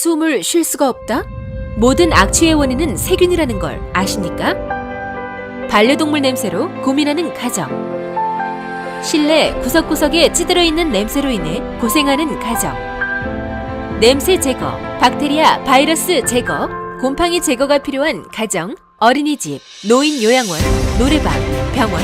숨을 쉴 수가 없다? 모든 악취의 원인은 세균이라는 걸 아십니까? 반려동물 냄새로 고민하는 가정. 실내 구석구석에 찌들어 있는 냄새로 인해 고생하는 가정. 냄새 제거, 박테리아, 바이러스 제거, 곰팡이 제거가 필요한 가정, 어린이집, 노인 요양원, 노래방, 병원,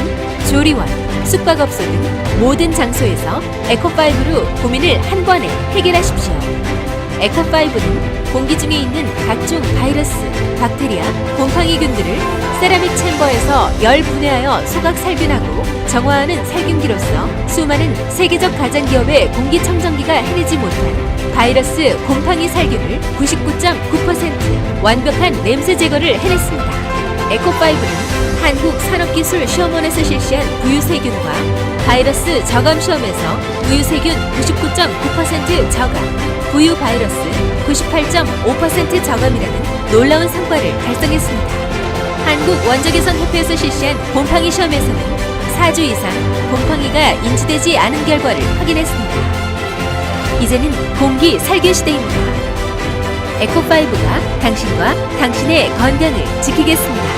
조리원, 숙박업소 등 모든 장소에서 에코파이브로 고민을 한 번에 해결하십시오. 에코파이브는 공기 중에 있는 각종 바이러스, 박테리아, 곰팡이균들을 세라믹 챔버에서 열 분해하여 소각 살균하고 정화하는 살균기로서 수많은 세계적 가전기업의 공기청정기가 해내지 못한 바이러스 곰팡이 살균을 99.9% 완벽한 냄새 제거를 해냈습니다. 에코파이브는 한국 산업기술 시험원에서 실시한 부유세균과 바이러스 저감 시험에서 부유세균 99.9% 저감, 부유 바이러스 98.5% 저감이라는 놀라운 성과를 달성했습니다. 한국 원적외선 협회에서 실시한 곰팡이 시험에서는 4주 이상 곰팡이가 인지되지 않은 결과를 확인했습니다. 이제는 공기 살균 시대입니다. 에코파이브가 당신과 당신의 건강을 지키겠습니다.